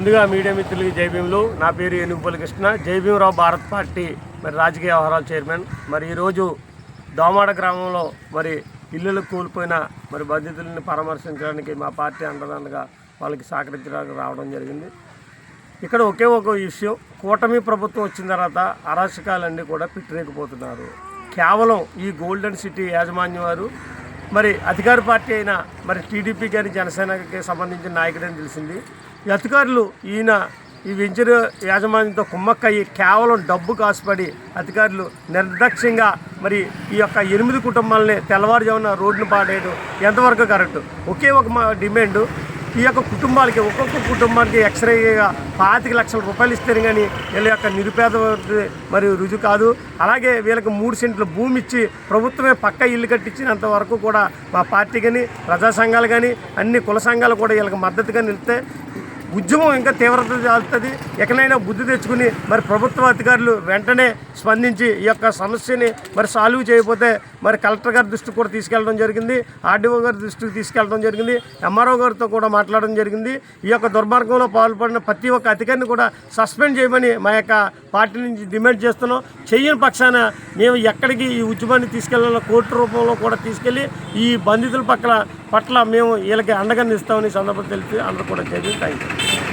ముందుగా మీడియా మిత్రులకి జై భీములు. నా పేరు ఏనుగుపల్లి కృష్ణ. జై భీమరావు భారత్ పార్టీ మరి రాజకీయ వ్యవహారాల చైర్మన్. మరి ఈరోజు దోమాడ గ్రామంలో మరి ఇల్లులు కూలిపోయిన మరి బాధితులను పరామర్శించడానికి మా పార్టీ అండదండగా వాళ్ళకి సహకరించడానికి రావడం జరిగింది. ఇక్కడ ఒకే ఒక విషయం కూటమి ప్రభుత్వం వచ్చిన తర్వాత అరాచకాలన్నీ కూడా పిట్టిరేకపోతున్నారు కేవలం ఈ గోల్డెన్ సిటీ యాజమాన్యం వారు మరి అధికార పార్టీ అయిన మరి టీడీపీ కానీ జనసేనకి సంబంధించిన నాయకుడని తెలిసింది. అధికారులు ఈయన ఈ వెంచర్ యాజమాన్యంతో కుమ్మక్కయ్యి కేవలం డబ్బు కాసుపడి అధికారులు నిర్లక్ష్యంగా మరి ఈ యొక్క ఎనిమిది కుటుంబాలని తెల్లవారుజామున రోడ్డును పాడేయడం ఎంతవరకు కరెక్ట్? ఒకే ఒక మా డిమాండ్. ఈ యొక్క కుటుంబాలకి ఒక్కొక్క కుటుంబానికి ఎక్స్రేగా పాతిక లక్షల రూపాయలు ఇస్తారు కానీ వీళ్ళ యొక్క నిరుపేద మరియు మరి రుజువు కాదు. అలాగే వీళ్ళకి మూడు సెంట్లు భూమి ఇచ్చి ప్రభుత్వమే పక్క ఇల్లు కట్టించినంత వరకు కూడా మా పార్టీ కానీ ప్రజా సంఘాలు కానీ అన్ని కుల సంఘాలు కూడా వీళ్ళకి మద్దతుగా నిలిస్తే ఉద్యమం ఇంకా తీవ్రత చాలుతుంది. ఎక్కడైనా బుద్ధి తెచ్చుకుని మరి ప్రభుత్వ అధికారులు వెంటనే స్పందించి ఈ యొక్క సమస్యని మరి సాల్వ్ చేయకపోతే మరి కలెక్టర్ గారి దృష్టికి కూడా తీసుకెళ్ళడం జరిగింది ఆర్డీఓ గారి దృష్టికి తీసుకెళ్ళడం జరిగింది ఎంఆర్ఓ గారితో కూడా మాట్లాడడం జరిగింది. ఈ యొక్క దుర్మార్గంలో పాల్పడిన ప్రతి ఒక్క అధికారిని కూడా సస్పెండ్ చేయమని మా యొక్క పార్టీ నుంచి డిమాండ్ చేస్తున్నాం. చేయని పక్షాన మేము ఎక్కడికి ఈ ఉద్యమాన్ని తీసుకెళ్ళాలో కోర్టు రూపంలో కూడా తీసుకెళ్ళి ఈ బంధితుల పక్కల పట్ల మేము వీళ్ళకి అండగా నిస్తామని సందర్భం సందర్భంగా అందరూ కూడా చేసి థ్యాంక్ యూ